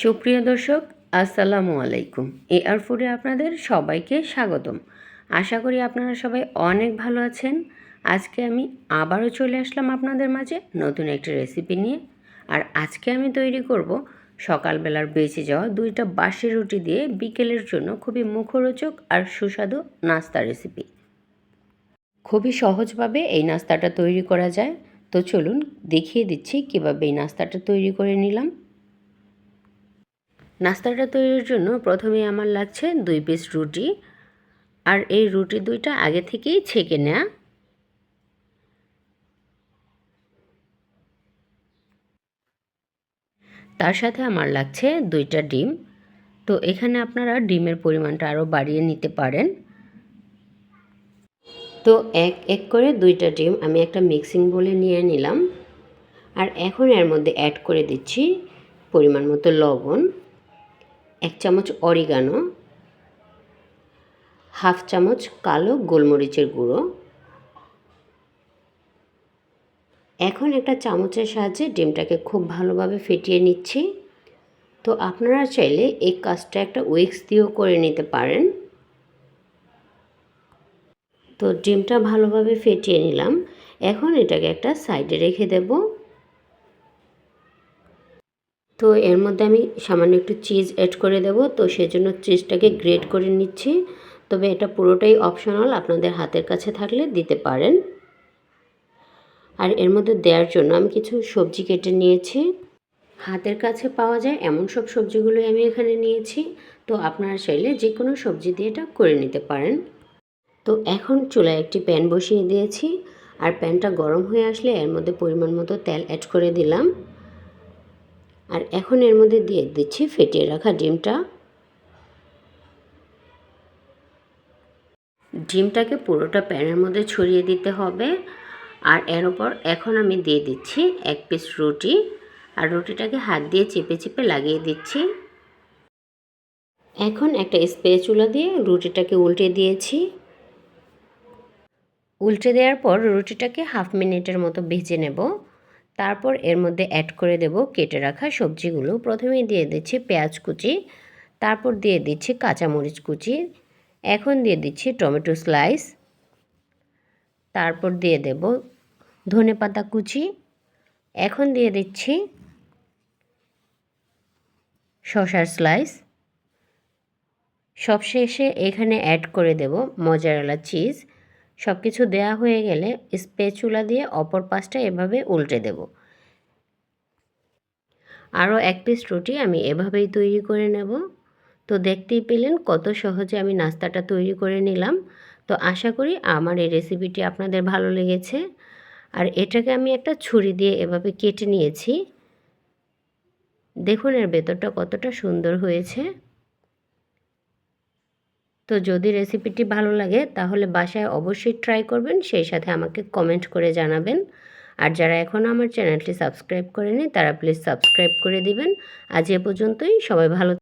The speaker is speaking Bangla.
সুপ্রিয় দর্শক, আসসালামু আলাইকুম। এ আর ফুডে আপনাদের সবাইকে স্বাগতম। আশা করি আপনারা সবাই অনেক ভালো আছেন। আজকে আমি আবারও চলে আসলাম আপনাদের মাঝে নতুন একটি রেসিপি নিয়ে। আর আজকে আমি তৈরি করব সকালবেলার বেঁচে যাওয়া দুইটা বাসি রুটি দিয়ে বিকেলের জন্য খুবই মুখরোচক আর সুস্বাদু নাস্তা রেসিপি খুবই সহজভাবে এই নাস্তাটা তৈরি করা যায়। তো চলুন দেখিয়ে দিচ্ছি কীভাবে এই নাস্তাটা তৈরি করে নিলাম। নাস্তাটা তৈরির জন্য প্রথমে আমার লাগছে দুই পিস রুটি আর এই রুটি দুইটা আগে থেকেই ছেঁকে নেওয়া তার সাথে আমার লাগছে দুইটা ডিম। তো এখানে আপনারা ডিমের পরিমাণটা আরও বাড়িয়ে নিতে পারেন। তো এক এক করে দুইটা ডিম আমি একটা মিক্সিং বলে নিয়ে নিলাম। আর এখন এর মধ্যে অ্যাড করে দিচ্ছি পরিমাণ মতো লবণ। এক চামচ অরিগানো, হাফ চামচ কালো গোলমরিচের গুঁড়ো, এখন একটা চামচের সাহায্যে ডিমটাকে খুব ভালোভাবে ফেটিয়ে নিচ্ছি। তো আপনারা চাইলে এই কাজটা একটা উইক্স দিয়েও করে নিতে পারেন। তো ডিমটা ভালোভাবে ফেটিয়ে নিলাম। এখন এটাকে একটা সাইডে রেখে দেবো। তো এর মধ্যে আমি সামান্য একটু চিজ অ্যাড করে দেব। তো সেজন্য চিজটাকে গ্রেট করে নিচ্ছি। তবে এটা পুরোটাই অপশনাল আপনাদের হাতের কাছে থাকলে দিতে পারেন। আর এর মধ্যে দেওয়ার জন্য আমি কিছু সবজি কেটে নিয়েছি। হাতের কাছে পাওয়া যায় এমন সব সবজিগুলোই আমি এখানে নিয়েছি। তো আপনারা চাইলে যে কোনো সবজি দিয়ে এটা করে নিতে পারেন। তো এখন চুলায় একটি প্যান বসিয়ে দিয়েছি। আর প্যানটা গরম হয়ে আসলে এর মধ্যে পরিমাণ মতো তেল অ্যাড করে দিলাম। আর এখন এর মধ্যে দিয়ে দিচ্ছি ফেটিয়ে রাখা ডিমটা। ডিমটাকে পুরোটা প্যানের মধ্যে ছড়িয়ে দিতে হবে। আর এর ওপর এখন আমি দিয়ে দিচ্ছি এক পিস রুটি। আর রুটিটাকে হাত দিয়ে চেপে চেপে লাগিয়ে দিচ্ছি। এখন একটা স্পেচুলা দিয়ে রুটিটাকে উল্টে দিয়েছি। উল্টে দেওয়ার পর রুটিটাকে হাফ মিনিটের মতো ভেজে নেব। তারপর এর মধ্যে অ্যাড করে দেব কেটে রাখা সবজিগুলো। প্রথমেই দিয়ে দিচ্ছি পেঁয়াজ কুচি, তারপর দিয়ে দিচ্ছি কাঁচামরিচ কুচি, এখন দিয়ে দিচ্ছি টমেটো স্লাইস তারপর দিয়ে দেব ধনে পাতা কুচি, এখন দিয়ে দিচ্ছি শশার স্লাইস সবশেষে এখানে অ্যাড করে দেব মজারালা চিজ সব কিছু দেওয়া হয়ে গেলে স্পেচুলা দিয়ে অপর পাশটা এভাবে উল্টে দেব। আরও এক পিস রুটি আমি এভাবেই তৈরি করে নেব। তো দেখতেই পেলেন কত সহজে আমি নাস্তাটা তৈরি করে নিলাম। তো আশা করি আমার এই রেসিপিটি আপনাদের ভালো লেগেছে। আর এটাকে আমি একটা ছুরি দিয়ে এভাবে কেটে নিয়েছি। দেখুন এর ভেতরটা কতটা সুন্দর হয়েছে। তো যদি রেসিপিটি ভালো লাগে, তাহলে বাসায় অবশ্যই ট্রাই করবেন, সেই সাথে আমাকে কমেন্ট করে জানাবেন। আর যারা এখনও আমার চ্যানেলটি সাবস্ক্রাইব করেনি তারা প্লিজ সাবস্ক্রাইব করে দিবেন। আজ এ পর্যন্তই, সবাই ভালো